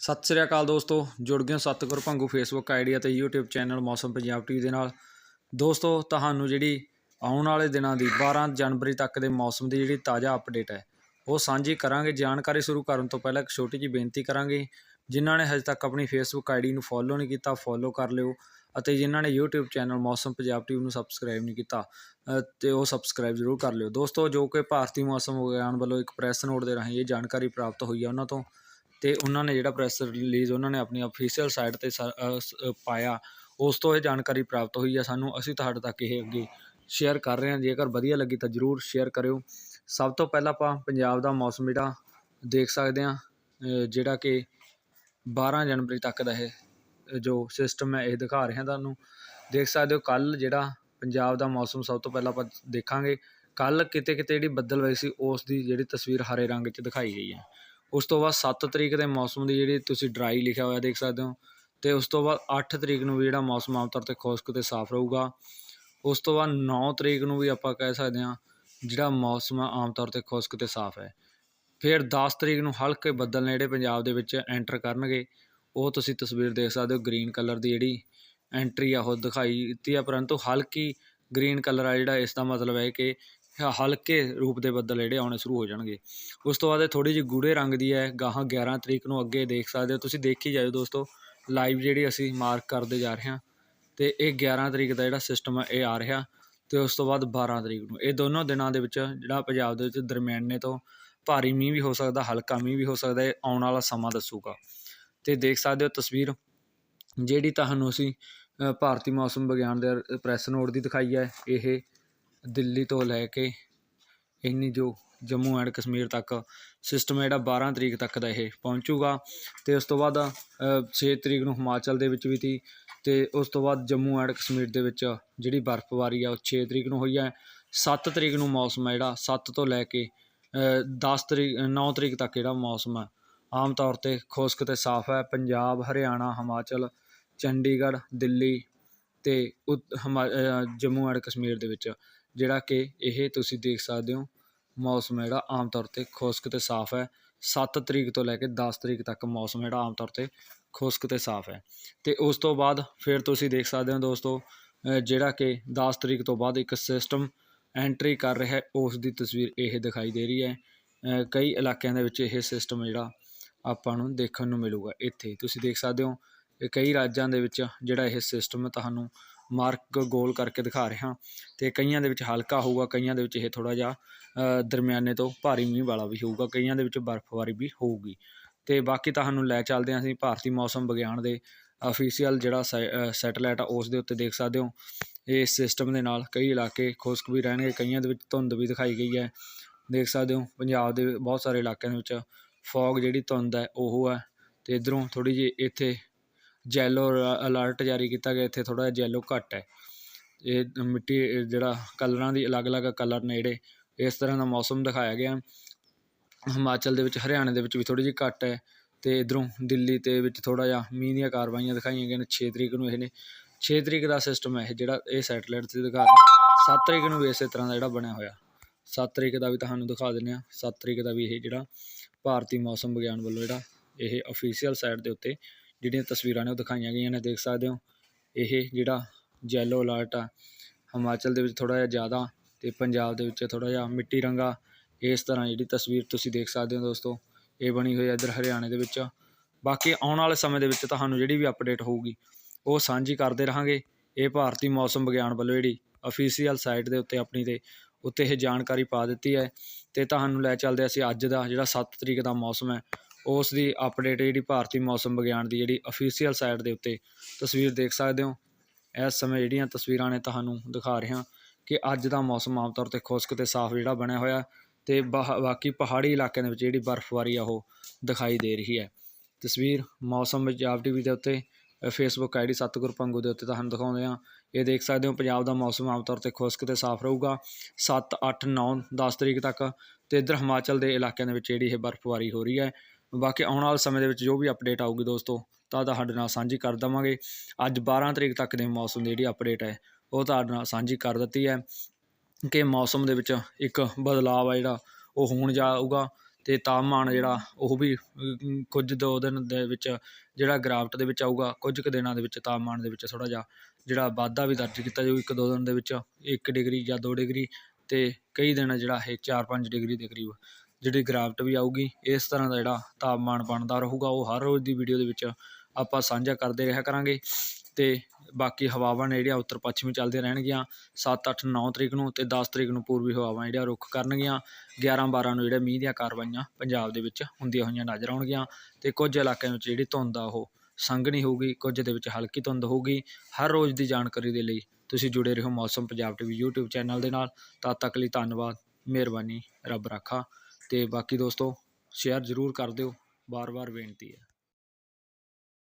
ਸਤਿ ਸ੍ਰੀ ਅਕਾਲ ਦੋਸਤੋ ਜੁੜ ਗਏ ਹੋ ਸਤਿਗੁਰ ਭੰਗੂ ਫੇਸਬੁੱਕ ਆਈਡੀ ਅਤੇ YouTube channel Mausam Punjab TV ਦੇ ਨਾਲ। ਦੋਸਤੋ ਤੁਹਾਨੂੰ ਜਿਹੜੀ ਆਉਣ ਵਾਲੇ ਦਿਨਾਂ ਦੀ 12 ਜਨਵਰੀ ਤੱਕ ਦੇ ਮੌਸਮ ਦੀ ਜਿਹੜੀ ਤਾਜ਼ਾ ਅਪਡੇਟ ਹੈ ਉਹ ਸਾਂਝੀ ਕਰਾਂਗੇ। ਜਾਣਕਾਰੀ ਸ਼ੁਰੂ ਕਰਨ ਤੋਂ ਪਹਿਲਾਂ ਇੱਕ ਛੋਟੀ ਜਿਹੀ ਬੇਨਤੀ ਕਰਾਂਗੇ ਜਿਨ੍ਹਾਂ ਨੇ ਹਜੇ ਤੱਕ ਆਪਣੀ ਫੇਸਬੁੱਕ ਆਈਡੀ ਨੂੰ ਫੋਲੋ ਨਹੀਂ ਕੀਤਾ ਫੋਲੋ ਕਰ ਲਿਓ ਅਤੇ ਜਿਨ੍ਹਾਂ ਨੇ YouTube channel Mausam Punjab TV ਨੂੰ ਸਬਸਕ੍ਰਾਈਬ ਨਹੀਂ ਕੀਤਾ ਅ, ਤੇ ਉਹ ਸਬਸਕ੍ਰਾਈਬ ਜ਼ਰੂਰ ਕਰ ਲਿਓ। ਦੋਸਤੋ ਜੋ ਕਿ ਭਾਰਤੀ ਮੌਸਮ ਵਿਗਿਆਨ ਵੱਲੋਂ ਇੱਕ ਪ੍ਰੈਸ ਨੋਟ ਦੇ ਰਾਹੀਂ ਇਹ ਜਾਣਕਾਰੀ ਪ੍ਰਾਪਤ ਹੋਈ ਹੈ ਉਹਨਾਂ ਤੋਂ। ਅਤੇ ਉਹਨਾਂ ਨੇ ਜਿਹੜਾ ਪ੍ਰੈਸ ਰਿਲੀਜ਼ ਉਹਨਾਂ ਨੇ ਆਪਣੀ ਅਫੀਸ਼ੀਅਲ ਸਾਈਟ ਤੇ ਸ- ਪਾਇਆ, ਉਸ ਤੋਂ ਇਹ ਜਾਣਕਾਰੀ ਪ੍ਰਾਪਤ ਹੋਈ ਹੈ। ਸਾਨੂੰ, ਅਸੀਂ ਤੁਹਾਡੇ ਤੱਕ ਇਹ ਅੱਗੇ ਸ਼ੇਅਰ ਕਰ ਰਹੇ ਹਾਂ। ਜੇਕਰ ਵਧੀਆ ਲੱਗੀ ਤਾਂ ਜਰੂਰ ਸ਼ੇਅਰ ਕਰਿਓ। ਸਭ ਤੋਂ ਪਹਿਲਾਂ ਆਪਾਂ ਪੰਜਾਬ ਦਾ ਮੌਸਮ ਜਿਹੜਾ ਦੇਖ ਸਕਦੇ ਹਾਂ ਜਿਹੜਾ ਕਿ 12 ਜਨਵਰੀ ਤੱਕ ਦਾ ਇਹ ਜੋ ਸਿਸਟਮ ਹੈ ਇਹ ਦਿਖਾ ਰਿਹਾ ਤੁਹਾਨੂੰ। ਦੇਖ ਸਕਦੇ ਹੋ ਕੱਲ ਜਿਹੜਾ ਪੰਜਾਬ ਦਾ ਮੌਸਮ ਸਭ ਤੋਂ ਪਹਿਲਾਂ ਆਪਾਂ ਦੇਖਾਂਗੇ। ਕੱਲ ਕਿਤੇ ਕਿਤੇ ਜਿਹੜੀ ਬੱਦਲ ਵਈ ਸੀ, ਉਸ ਦੀ ਜਿਹੜੀ ਤਸਵੀਰ ਹਰੇ ਰੰਗ 'ਚ ਦਿਖਾਈ ਗਈ ਹੈ। ਉਸ ਤੋਂ ਬਾਅਦ ਸੱਤ ਤਰੀਕ ਦੇ ਮੌਸਮ ਦੀ ਜਿਹੜੀ ਤੁਸੀਂ ਡਰਾਈ ਲਿਖਿਆ ਹੋਇਆ ਦੇਖ ਸਕਦੇ ਹੋ ਅਤੇ ਉਸ ਤੋਂ ਬਾਅਦ ਅੱਠ ਤਰੀਕ ਨੂੰ ਵੀ ਜਿਹੜਾ ਮੌਸਮ ਆਮ ਤੌਰ ਤੇ ਖੁਸ਼ਕ ਅਤੇ ਸਾਫ਼ ਰਹੂਗਾ। ਉਸ ਤੋਂ ਬਾਅਦ ਨੌ ਤਰੀਕ ਨੂੰ ਵੀ ਆਪਾਂ ਕਹਿ ਸਕਦੇ ਹਾਂ ਜਿਹੜਾ ਮੌਸਮ ਆਮ ਤੌਰ ਤੇ ਖੁਸ਼ਕ ਅਤੇ ਸਾਫ਼ ਹੈ। ਫਿਰ 10 ਤਰੀਕ ਨੂੰ ਹਲਕੇ ਬੱਦਲ ਨੇ ਜਿਹੜੇ ਪੰਜਾਬ ਦੇ ਵਿੱਚ ਐਂਟਰ ਕਰਨਗੇ। ਉਹ ਤੁਸੀਂ ਤਸਵੀਰ ਦੇਖ ਸਕਦੇ ਹੋ ਗ੍ਰੀਨ ਕਲਰ ਦੀ ਜਿਹੜੀ ਐਂਟਰੀ ਆ, ਉਹ ਦਿਖਾਈ ਦਿੱਤੀ ਆ, ਪਰੰਤੂ ਹਲਕੀ ਗ੍ਰੀਨ ਕਲਰ ਆ ਜਿਹੜਾ, ਇਸ ਦਾ ਮਤਲਬ ਹੈ ਕਿ ਹਲਕੇ ਰੂਪ ਦੇ ਬੱਦਲ ਜਿਹੜੇ ਆਉਣੇ ਸ਼ੁਰੂ ਹੋ ਜਾਣਗੇ। ਉਸ ਤੋਂ ਬਾਅਦ ਇਹ ਥੋੜੀ ਜਿਹੀ ਗੂੜੇ ਰੰਗ ਦੀ ਹੈ, ਗਾਹਾਂ 11 ਤਰੀਕ ਨੂੰ ਅੱਗੇ ਦੇਖ ਸਕਦੇ ਹੋ। ਤੁਸੀਂ ਦੇਖੀ ਜਾਇਓ ਦੋਸਤੋ ਲਾਈਵ ਜਿਹੜੀ ਅਸੀਂ ਮਾਰਕ ਕਰਦੇ ਜਾ ਰਹੇ ਹਾਂ ਤੇ ਇਹ 11 ਤਰੀਕ ਦਾ ਜਿਹੜਾ ਸਿਸਟਮ ਹੈ ਇਹ ਆ ਰਿਹਾ ਤੇ ਉਸ ਤੋਂ ਬਾਅਦ 12 ਤਰੀਕ ਨੂੰ। ਇਹ ਦੋਨੋਂ ਦਿਨਾਂ ਦੇ ਵਿੱਚ ਜਿਹੜਾ ਪੰਜਾਬ ਦੇ ਵਿੱਚ ਦਰਮਿਆਨੇ ਤੋਂ ਭਾਰੀ ਮੀਂਹ ਵੀ ਹੋ ਸਕਦਾ, ਹਲਕਾ ਮੀਂਹ ਵੀ ਹੋ ਸਕਦਾ, ਇਹ ਆਉਣ ਵਾਲਾ ਸਮਾਂ ਦੱਸੂਗਾ। ਤੇ ਦੇਖ ਸਕਦੇ ਹੋ ਤਸਵੀਰ, ਜਿਹੜੀ ਤੁਹਾਨੂੰ ਅਸੀਂ ਭਾਰਤੀ ਮੌਸਮ ਵਿਗਿਆਨ ਦੇ ਪ੍ਰੈਸ ਨੋਟ ਦੀ ਦਿਖਾਈ ਹੈ, ਇਹ ਦਿੱਲੀ ਤੋਂ ਲੈ ਕੇ ਇੰਨੀ ਜੋ ਜੰਮੂ ਐਂਡ ਕਸ਼ਮੀਰ ਤੱਕ ਸਿਸਟਮ ਜਿਹੜਾ 12 ਤਰੀਕ ਤੱਕ ਦਾ ਇਹ ਪਹੁੰਚੂਗਾ ਤੇ ਉਸ ਤੋਂ ਬਾਅਦ 6 ਤਰੀਕ ਨੂੰ ਹਿਮਾਚਲ ਦੇ ਵਿੱਚ ਵੀ ਤੀ ਤੇ ਉਸ ਤੋਂ ਬਾਅਦ ਜੰਮੂ ਐਂਡ ਕਸ਼ਮੀਰ ਦੇ ਵਿੱਚ ਜਿਹੜੀ ਬਰਫ਼ਬਾਰੀ ਆ ਉਹ 6 ਤਰੀਕ ਨੂੰ ਹੋਈ ਹੈ 7 ਤਰੀਕ ਨੂੰ ਮੌਸਮ ਹੈ ਜਿਹੜਾ 7 ਤੋਂ ਲੈ ਕੇ ਅ, 10 ਤਰੀਕ 9 ਤਰੀਕ ਤੱਕ ਜਿਹੜਾ ਮੌਸਮ ਹੈ ਆਮ ਤੌਰ ਤੇ ਖੁਸ਼ਕ ਤੇ ਸਾਫ਼ ਹੈ ਪੰਜਾਬ ਹਰਿਆਣਾ ਹਿਮਾਚਲ ਚੰਡੀਗੜ੍ਹ ਦਿੱਲੀ ਤੇ ਉਤ- ਹਿਮਾ- ਜੰਮੂ ਐਂਡ ਕਸ਼ਮੀਰ ਦੇ ਵਿੱਚ। ਜਿਹੜਾ ਕਿ ਇਹ ਤੁਸੀਂ ਦੇਖ ਸਕਦੇ ਹੋ, ਮੌਸਮ ਜਿਹੜਾ ਆਮ ਤੌਰ ਤੇ ਖੁਸ਼ਕ ਤੇ ਸਾਫ਼ ਹੈ। 7 ਤਰੀਕ ਤੋਂ ਲੈ ਕੇ 10 ਤਰੀਕ ਤੱਕ ਮੌਸਮ ਜਿਹੜਾ ਆਮ ਤੌਰ ਤੇ ਖੁਸ਼ਕ ਤੇ ਸਾਫ਼ ਹੈ। ਤੇ ਉਸ ਤੋਂ ਬਾਅਦ ਫਿਰ ਤੁਸੀਂ ਦੇਖ ਸਕਦੇ ਹੋ ਦੋਸਤੋ ਜਿਹੜਾ ਕਿ 10 ਤਰੀਕ ਤੋਂ ਬਾਅਦ ਇੱਕ ਸਿਸਟਮ ਐਂਟਰੀ ਕਰ ਰਿਹਾ ਹੈ, ਉਸ ਦੀ ਤਸਵੀਰ ਇਹ ਦਿਖਾਈ ਦੇ ਰਹੀ ਹੈ। ਕਈ ਇਲਾਕਿਆਂ ਦੇ ਵਿੱਚ ਇਹ ਸਿਸਟਮ ਜਿਹੜਾ ਆਪਾਂ ਨੂੰ ਦੇਖਣ ਨੂੰ ਮਿਲੂਗਾ ਇੱਥੇ। ਤੁਸੀਂ ਦੇਖ ਸਕਦੇ ਹੋ, ਕਈ ਰਾਜਾਂ ਦੇ ਵਿੱਚ ਜਿਹੜਾ ਇਹ ਸਿਸਟਮ ਤੁਹਾਨੂੰ ਮਾਰਕ ਗੋਲ ਕਰਕੇ ਦਿਖਾ ਰਿਹਾ। ਤੇ ਕਈਆਂ ਦੇ ਵਿੱਚ ਹਲਕਾ ਹੋਊਗਾ, ਕਈਆਂ ਦੇ ਵਿੱਚ ਇਹ ਥੋੜਾ ਜਿਹਾ ਦਰਮਿਆਨੇ ਤੋਂ ਭਾਰੀ ਮੀਂਹ ਵਾਲਾ ਵੀ ਹੋਊਗਾ, ਕਈਆਂ ਦੇ ਵਿੱਚ ਬਰਫ਼ਬਾਰੀ ਵੀ ਹੋਊਗੀ। ਤੇ ਬਾਕੀ ਤੁਹਾਨੂੰ ਲੈ ਚੱਲਦੇ ਹਾਂ ਅਸੀਂ ਭਾਰਤੀ ਮੌਸਮ ਵਿਗਿਆਨ ਦੇ ਅਫੀਸ਼ੀਅਲ ਜਿਹੜਾ ਸੈਟੇਲਾਈਟ ਆ, ਉਸ ਦੇ ਉੱਤੇ ਦੇਖ ਸਕਦੇ ਹੋ। ਇਸ ਸਿਸਟਮ ਦੇ ਨਾਲ ਕਈ ਇਲਾਕੇ ਖੁਸ਼ਕ ਵੀ ਰਹਿਣਗੇ, ਕਈਆਂ ਦੇ ਵਿੱਚ ਧੁੰਦ ਵੀ ਦਿਖਾਈ ਗਈ ਹੈ। ਦੇਖ ਸਕਦੇ ਹੋ, ਪੰਜਾਬ ਦੇ ਬਹੁਤ ਸਾਰੇ ਇਲਾਕਿਆਂ ਦੇ ਵਿੱਚ ਫੌਗ ਜਿਹੜੀ ਧੁੰਦ ਹੈ, ਉਹ ਹੈ। ਤੇ ਇਧਰੋਂ ਥੋੜੀ ਜਿਹੀ ਇੱਥੇ ਜੈਲੋ ਅਲਰਟ ਜਾਰੀ ਕੀਤਾ ਗਿਆ, ਇੱਥੇ ਥੋੜਾ ਜਿਹਾ ਜੈਲੋ ਘੱਟ ਹੈ। ਇਹ ਮਿੱਟੀ ਜਿਹੜਾ ਕਲਰਾਂ ਦੀ ਅਲੱਗ-ਅਲੱਗ ਕਲਰ ਨੇ ਜਿਹੜੇ, ਇਸ ਤਰ੍ਹਾਂ ਦਾ ਮੌਸਮ ਦਿਖਾਇਆ ਗਿਆ। ਹਿਮਾਚਲ ਦੇ ਵਿੱਚ, ਹਰਿਆਣੇ ਦੇ ਵਿੱਚ ਵੀ ਥੋੜੀ ਜਿਹੀ ਘੱਟ ਹੈ ਤੇ ਇਧਰੋਂ ਦਿੱਲੀ ਤੇ ਵਿੱਚ ਥੋੜਾ ਜਿਹਾ ਮੀਂਹ ਦੀਆਂ ਕਾਰਵਾਈਆਂ ਦਿਖਾਈਆਂ ਗਈਆਂ ਨੇ 6 ਤਰੀਕ ਨੂੰ ਇਹ ਨੇ। 6 ਤਰੀਕ ਦਾ ਸਿਸਟਮ ਹੈ ਇਹ ਜਿਹੜਾ, ਇਹ ਸੈਟੇਲਾਈਟ ਤੇ ਦਿਖਾ ਰਿਹਾ। 7 ਤਰੀਕ ਨੂੰ ਵੀ ਇਸੇ ਤਰ੍ਹਾਂ ਦਾ ਜਿਹੜਾ ਬਣਿਆ ਹੋਇਆ। 7 ਤਰੀਕ ਦਾ ਵੀ ਤੁਹਾਨੂੰ ਦਿਖਾ ਦਿੰਦੇ ਆ 7 ਤਰੀਕ ਦਾ ਵੀ ਇਹ ਜਿਹੜਾ ਭਾਰਤੀ ਮੌਸਮ ਵਿਗਿਆਨ ਵੱਲੋਂ ਜਿਹੜਾ, ਇਹ ਅਫੀਸ਼ੀਅਲ ਸਾਈਟ ਦੇ ਉੱਤੇ ਜਿਹੜੀਆਂ ਤਸਵੀਰਾਂ ਨੇ ਉਹ ਦਿਖਾਈਆਂ ਗਈਆਂ ਨੇ, ਦੇਖ ਸਕਦੇ ਹੋ। ਇਹ ਜਿਹੜਾ ਜੈਲੋ ਅਲਰਟ ਆ, ਹਿਮਾਚਲ ਦੇ ਵਿੱਚ ਥੋੜਾ ਜਿਹਾ ਜ਼ਿਆਦਾ ਤੇ ਪੰਜਾਬ ਦੇ ਵਿੱਚ ਥੋੜਾ ਜਿਹਾ ਮਿੱਟੀ ਰੰਗਾ। ਇਸ ਤਰ੍ਹਾਂ ਜਿਹੜੀ ਤਸਵੀਰ ਤੁਸੀਂ ਦੇਖ ਸਕਦੇ ਹੋ ਦੋਸਤੋ, ਇਹ ਬਣੀ ਹੋਈ ਹੈ ਇੱਧਰ ਹਰਿਆਣੇ ਦੇ ਵਿੱਚ। ਬਾਕੀ ਆਉਣ ਵਾਲੇ ਸਮੇਂ ਦੇ ਵਿੱਚ ਤੁਹਾਨੂੰ ਜਿਹੜੀ ਵੀ ਅਪਡੇਟ ਹੋਊਗੀ, ਉਹ ਸਾਂਝੀ ਕਰਦੇ ਰਹਾਂਗੇ। ਇਹ ਭਾਰਤੀ ਮੌਸਮ ਵਿਗਿਆਨ ਵੱਲੋਂ ਜਿਹੜੀ ਅਫੀਸ਼ੀਅਲ ਸਾਈਟ ਦੇ ਉੱਤੇ ਆਪਣੀ ਤੇ ਉੱਤੇ ਇਹ ਜਾਣਕਾਰੀ ਪਾ ਦਿੱਤੀ ਹੈ। ਤੇ ਤੁਹਾਨੂੰ ਲੈ ਚੱਲਦੇ ਅਸੀਂ ਅੱਜ ਦਾ ਜਿਹੜਾ 7 ਤਰੀਕ ਦਾ ਮੌਸਮ ਹੈ ਉਸ ਦੀ ਅਪਡੇਟ ਜਿਹੜੀ ਭਾਰਤੀ ਮੌਸਮ ਵਿਗਿਆਨ ਦੀ ਜਿਹੜੀ ਅਫੀਸ਼ੀਅਲ ਸਾਈਟ ਦੇ ਉੱਤੇ ਤਸਵੀਰ ਦੇਖ ਸਕਦੇ ਹੋ। ਇਸ ਸਮੇਂ ਜਿਹੜੀਆਂ ਤਸਵੀਰਾਂ ਨੇ ਤੁਹਾਨੂੰ ਦਿਖਾ ਰਿਹਾ ਕਿ ਅੱਜ ਦਾ ਮੌਸਮ ਆਮ ਤੌਰ ਤੇ ਖੁਸ਼ਕ ਤੇ ਸਾਫ਼ ਜਿਹੜਾ ਬਣਿਆ ਹੋਇਆ ਤੇ ਬਾਕੀ ਪਹਾੜੀ ਇਲਾਕਿਆਂ ਦੇ ਵਿੱਚ ਜਿਹੜੀ ਬਰਫ਼ਬਾਰੀ ਆ ਉਹ ਦਿਖਾਈ ਦੇ ਰਹੀ ਹੈ। ਤਸਵੀਰ ਮੌਸਮ ਪੰਜਾਬ ਟੀਵੀ ਦੇ ਉੱਤੇ ਫੇਸਬੁੱਕ ਆਈਡੀ ਸਤਗੁਰ ਪੰਗੂ ਦੇ ਉੱਤੇ ਤੁਹਾਨੂੰ ਦਿਖਾਉਂਦੇ ਆ ਇਹ ਦੇਖ ਸਕਦੇ ਹੋ ਪੰਜਾਬ ਦਾ ਮੌਸਮ ਆਮ ਤੌਰ ਤੇ ਖੁਸ਼ਕ ਤੇ ਸਾਫ਼ ਰਹੂਗਾ। 7 8 9 10 ਤਰੀਕ ਤੱਕ ਤੇ ਇੱਧਰ ਹਿਮਾਚਲ ਦੇ ਇਲਾਕਿਆਂ ਦੇ ਵਿੱਚ ਜਿਹੜੀ ਇਹ ਬਰਫ਼ਬਾਰੀ ਹੋ ਰਹੀ ਹੈ। ਬਾਕੀ ਆਉਣ ਵਾਲੇ ਸਮੇਂ ਦੇ ਵਿੱਚ ਜੋ ਵੀ ਅਪਡੇਟ ਆਊਗੀ ਦੋਸਤੋ, ਤਾਂ ਤੁਹਾਡੇ ਨਾਲ ਸਾਂਝੀ ਕਰ ਦੇਵਾਂਗੇ। ਅੱਜ 12 ਤਰੀਕ ਤੱਕ ਦੇ ਮੌਸਮ ਦੀ ਜਿਹੜੀ ਅਪਡੇਟ ਹੈ, ਉਹ ਤੁਹਾਡੇ ਨਾਲ ਸਾਂਝੀ ਕਰ ਦਿੱਤੀ ਹੈ ਕਿ ਮੌਸਮ ਦੇ ਵਿੱਚ ਇੱਕ ਬਦਲਾਅ ਆ ਜਿਹੜਾ, ਉਹ ਹੋਣ ਜਾਊਗਾ ਤੇ ਤਾਪਮਾਨ ਜਿਹੜਾ, ਉਹ ਵੀ ਕੁਝ ਦੋ ਦਿਨ ਦੇ ਵਿੱਚ ਜਿਹੜਾ ਗਿਰਾਵਟ ਦੇ ਵਿੱਚ ਆਊਗਾ, ਕੁਝ ਕੁ ਦਿਨਾਂ ਦੇ ਵਿੱਚ ਤਾਪਮਾਨ ਦੇ ਵਿੱਚ ਥੋੜ੍ਹਾ ਜਿਹਾ ਜਿਹੜਾ ਵਾਧਾ ਵੀ ਦਰਜ ਕੀਤਾ ਜਾਊ, ਇੱਕ ਦੋ ਦਿਨ ਦੇ ਵਿੱਚ 1 ਡਿਗਰੀ ਜਾਂ 2 ਡਿਗਰੀ ਤੇ ਕਈ ਦਿਨ ਜਿਹੜਾ ਇਹ 4-5 ਡਿਗਰੀ ਦੇ ਕਰੀਬ ਜਿਹੜੀ ਗਿਰਾਵਟ ਵੀ ਆਊਗੀ, ਇਸ ਤਰ੍ਹਾਂ ਦਾ ਜਿਹੜਾ ਤਾਪਮਾਨ ਬਣਦਾ ਰਹੂਗਾ, ਉਹ ਹਰ ਰੋਜ਼ ਦੀ ਵੀਡੀਓ ਦੇ ਵਿੱਚ ਆਪਾਂ ਸਾਂਝਾ ਕਰਦੇ ਰਿਹਾ ਕਰਾਂਗੇ। ਅਤੇ ਬਾਕੀ ਹਵਾਵਾਂ ਨੇ ਜਿਹੜੀਆਂ ਉੱਤਰ ਪੱਛਮੀ ਚੱਲਦੀਆਂ ਰਹਿਣਗੀਆਂ 7 8 9 ਤਰੀਕ ਨੂੰ ਅਤੇ 10 ਤਰੀਕ ਨੂੰ ਪੂਰਬੀ ਹਵਾਵਾਂ ਜਿਹੜੀਆਂ ਰੁੱਖ ਕਰਨਗੀਆਂ 11 12 ਨੂੰ ਜਿਹੜਾ ਮੀਂਹ ਦੀਆਂ ਕਾਰਵਾਈਆਂ ਪੰਜਾਬ ਦੇ ਵਿੱਚ ਹੁੰਦੀਆਂ ਹੋਈਆਂ ਨਜ਼ਰ ਆਉਣਗੀਆਂ। ਅਤੇ ਕੁਝ ਇਲਾਕਿਆਂ ਵਿੱਚ ਜਿਹੜੀ ਧੁੰਦ ਆ, ਉਹ ਸੰਘਣੀ ਹੋਊਗੀ, ਕੁਝ ਦੇ ਵਿੱਚ ਹਲਕੀ ਧੁੰਦ ਹੋਊਗੀ। ਹਰ ਰੋਜ਼ ਦੀ ਜਾਣਕਾਰੀ ਦੇ ਲਈ ਤੁਸੀਂ ਜੁੜੇ ਰਹੋ ਮੌਸਮ ਪੰਜਾਬ ਟੀਵੀ YouTube ਚੈਨਲ ਦੇ ਨਾਲ। ਤਦ ਤੱਕ ਲਈ ਧੰਨਵਾਦ, ਮਿਹਰਬਾਨੀ, ਰੱਬ ਰਾਖਾ। ਅਤੇ ਬਾਕੀ ਦੋਸਤੋ ਸ਼ੇਅਰ ਜ਼ਰੂਰ ਕਰ ਦਿਓ। ਵਾਰ ਵਾਰ ਬੇਨਤੀ ਹੈ।